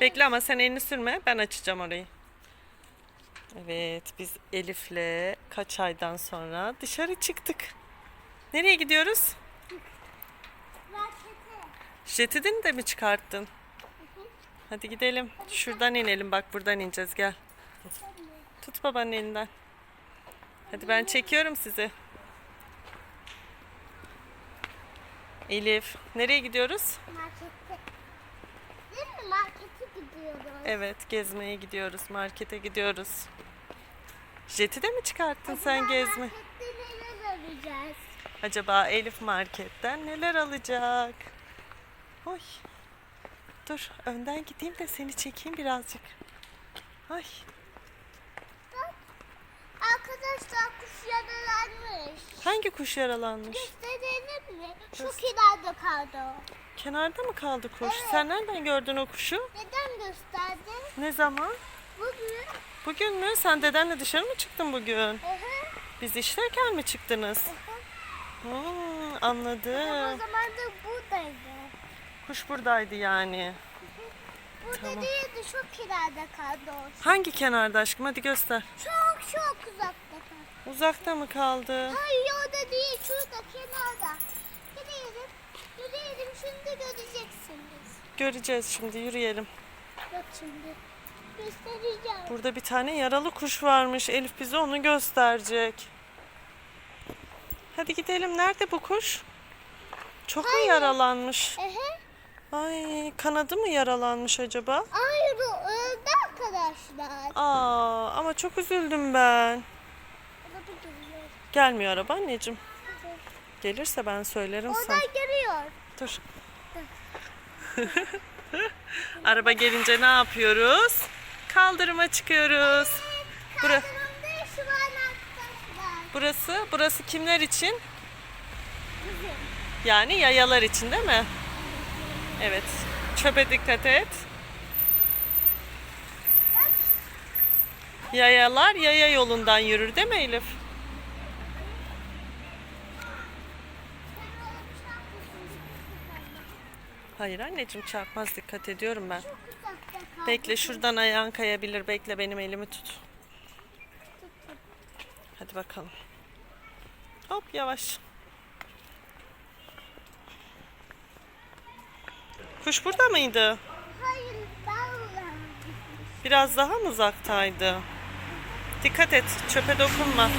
Bekle ama sen elini sürme. Ben açacağım orayı. Evet biz Elif'le kaç aydan sonra dışarı çıktık. Nereye gidiyoruz? Jetidini de mi çıkarttın? Hadi gidelim. Şuradan inelim bak buradan ineceğiz gel. Tut babanın elinden. Hadi ben çekiyorum sizi. Elif, nereye gidiyoruz? Markete. Değil mi? Markete gidiyoruz. Evet, gezmeye gidiyoruz, markete gidiyoruz. Jeti de mi çıkarttın sen gezme? Neler alacağız? Acaba Elif marketten neler alacak? Oy. Dur, önden gideyim de seni çekeyim birazcık. Ay, Arkadaşlar kuş yaralanmış. hangi kuş yaralanmış? Gösterelim mi? Şu kenarda kaldı o. Kenarda mı kaldı kuş? Sen nereden gördün o kuşu? Neden gösterdin? Ne zaman? Bugün. Bugün mü? Sen dedenle dışarı mı çıktın bugün? Hı hı. Biz işlerken mi çıktınız? Hmm, O anladım. zaman da buradaydı. Kuş buradaydı yani. Burada Tamam. değildi şu kenarda kaldı o. Hangi kenarda aşkım? Hadi göster. Çok çok uzakta kaldı. Uzakta mı kaldı? Hayır orada değil şurada kenarda. Şimdi göreceksiniz. Göreceğiz şimdi yürüyelim. Bak şimdi. Göstereceğim. Burada bir tane yaralı kuş varmış. Elif bize onu gösterecek. Hadi gidelim. Nerede bu kuş? Çok mu yaralanmış? Ehe. Ay kanadı mı yaralanmış acaba? Hayır o öldü arkadaşlar. Aa ama çok üzüldüm ben. Gelmiyor araba anneciğim. Gelirse ben söylerim sana. Oradan geliyor. Dur. Araba gelince ne yapıyoruz? Kaldırıma çıkıyoruz. Bura, an arkadaşlar. burası, burası kimler için? Bizim. Yani yayalar için değil mi? Evet. Çöpe dikkat et. Yayalar yaya yolundan yürür değil mi Elif? Hayır anneciğim çarpmaz dikkat ediyorum ben. Bekle şuradan ayağın kayabilir. Bekle benim elimi tut. Hadi bakalım. Hop yavaş. Kuş burada mıydı? Hayır ben Biraz daha mı uzaktaydı? Dikkat et, çöpe dokunma.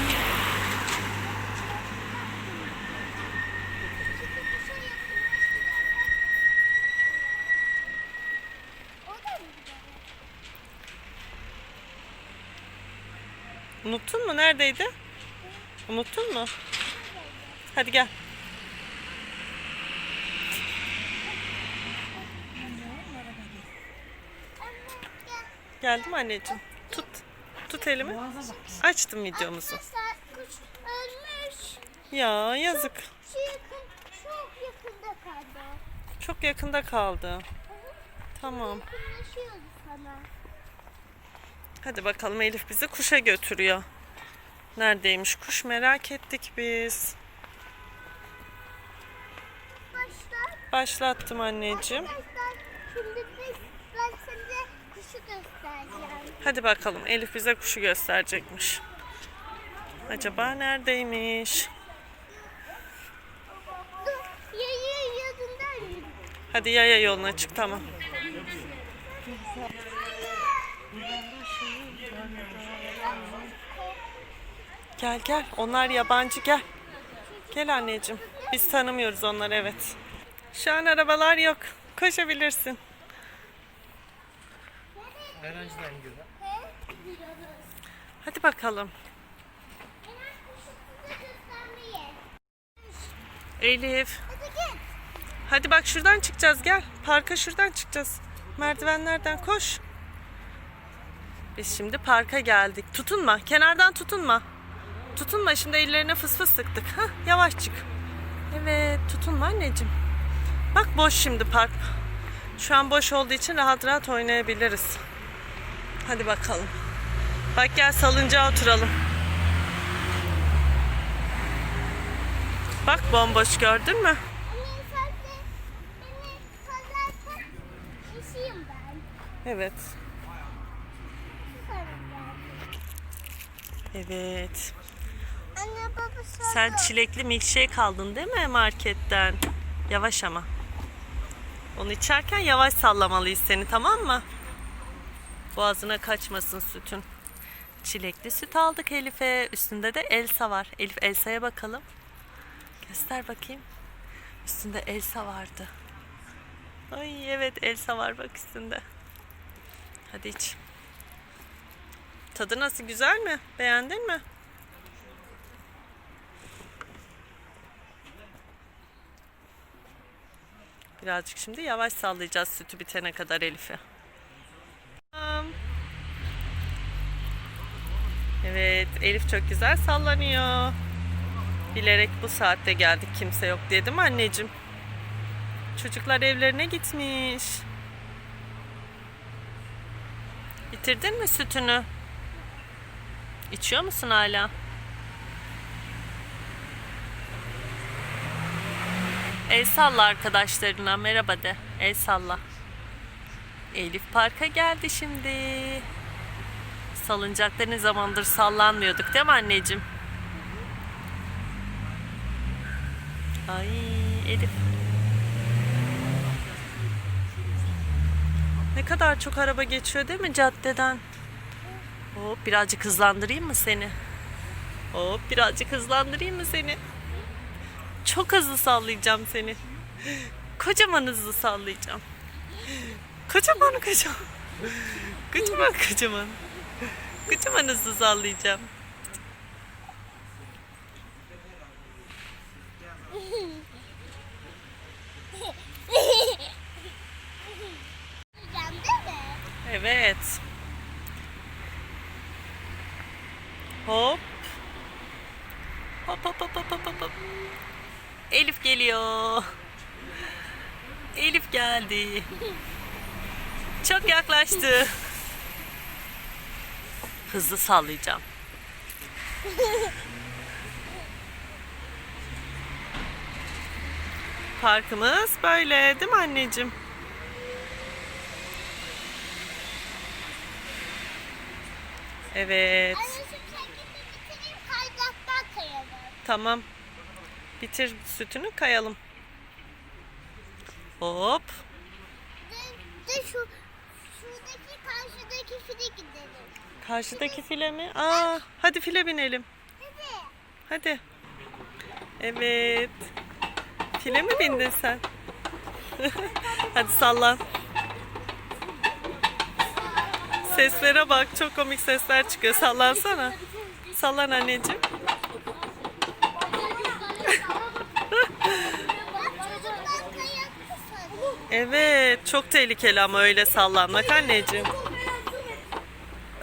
Unuttun mu? Neredeydi? Unuttun mu? Hadi gel. Geldim anneciğim. Tut. Tut elimi. Açtım videomuzu. Ya yazık. Çok yakında kaldı. Çok yakında kaldı. Tamam. Yakınlaşıyordu sana. Hadi bakalım Elif bizi kuşa götürüyor. Neredeymiş kuş merak ettik biz. Başlar. Başlattım anneciğim. Arkadaşlar şimdi biz, ben size kuşu göstereceğim. Hadi bakalım Elif bize kuşu gösterecekmiş. Acaba neredeymiş? Dur. Hadi yaya yoluna çık tamam. Gel gel onlar yabancı gel. Gel anneciğim. Biz tanımıyoruz onları evet. Şu an arabalar yok. Koşabilirsin. Hadi bakalım. Elif. Hadi bak şuradan çıkacağız gel. Parka şuradan çıkacağız. Merdivenlerden koş. Biz şimdi parka geldik. Tutunma. Kenardan tutunma. Tutunma. Şimdi ellerine fıs fıs sıktık. Hah, yavaş çık. Evet tutunma anneciğim. Bak boş şimdi park. Şu an boş olduğu için rahat rahat oynayabiliriz. Hadi bakalım. Bak gel salıncağa oturalım. Bak bomboş gördün mü? Evet. Evet. Anne baba sonra. Sen çilekli milkshake aldın değil mi marketten? Yavaş ama. Onu içerken yavaş sallamalıyız seni tamam mı? Boğazına kaçmasın sütün. Çilekli süt aldık Elif'e. Üstünde de Elsa var. Elif Elsa'ya bakalım. Göster bakayım. Üstünde Elsa vardı. Ay evet Elsa var bak üstünde. Hadi iç. Tadı nasıl güzel mi? Beğendin mi? Birazcık şimdi yavaş sallayacağız sütü bitene kadar Elif'i. Evet Elif çok güzel sallanıyor. Bilerek bu saatte geldik kimse yok mi anneciğim? Çocuklar evlerine gitmiş. Bitirdin mi sütünü? İçiyor musun hala? El salla arkadaşlarına merhaba de. El salla. Elif parka geldi şimdi. Salıncakta ne zamandır sallanmıyorduk değil mi anneciğim? Ay Elif. Ne kadar çok araba geçiyor değil mi caddeden? Hop birazcık hızlandırayım mı seni? Hop birazcık hızlandırayım mı seni? Çok hızlı sallayacağım seni. Kocaman hızlı sallayacağım. Kocaman kocaman. Kocaman kocaman. Kocaman hızlı sallayacağım. Evet. Hop hop hop hop hop hop, hop. Elif geliyor. Elif geldi. Çok yaklaştı. Hızlı sallayacağım. Parkımız böyle değil mi anneciğim? Evet. Anne şu şekilde bitireyim kaydıraktan kayalım. Tamam. Bitir sütünü kayalım. Hop. De, de şu şuradaki karşıdaki file gidelim. Karşıdaki file mi? Aa, hadi file binelim. Hadi. Hadi. Evet. File mi bindin sen? hadi sallan. Seslere bak. Çok komik sesler çıkıyor. Sallansana. Sallan anneciğim. Evet. Çok tehlikeli ama öyle sallanmak anneciğim.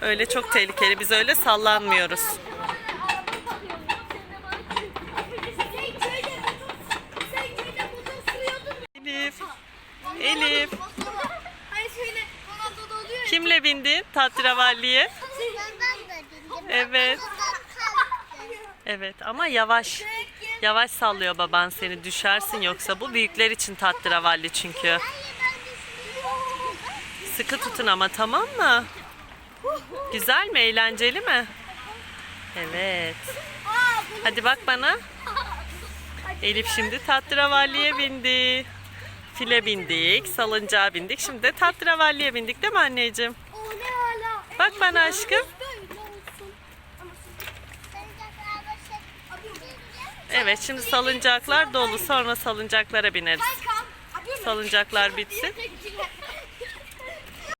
Öyle çok tehlikeli. Biz öyle sallanmıyoruz. Elif. Elif. Kimle bindin tatravalliye? Evet. Evet ama yavaş. Yavaş sallıyor baban seni. Düşersin yoksa bu büyükler için tatravalli çünkü. Sıkı tutun ama tamam mı? Güzel mi? Eğlenceli mi? Evet. Hadi bak bana. Elif şimdi tatravalliye bindi. File bindik, salıncağa bindik. Şimdi de tatravalliye bindik değil mi anneciğim? Bak bana aşkım. Böyle olsun. Ama Salıncaklar başı. Evet şimdi salıncaklar dolu. Sonra salıncaklara bineriz. Salıncaklar bitsin.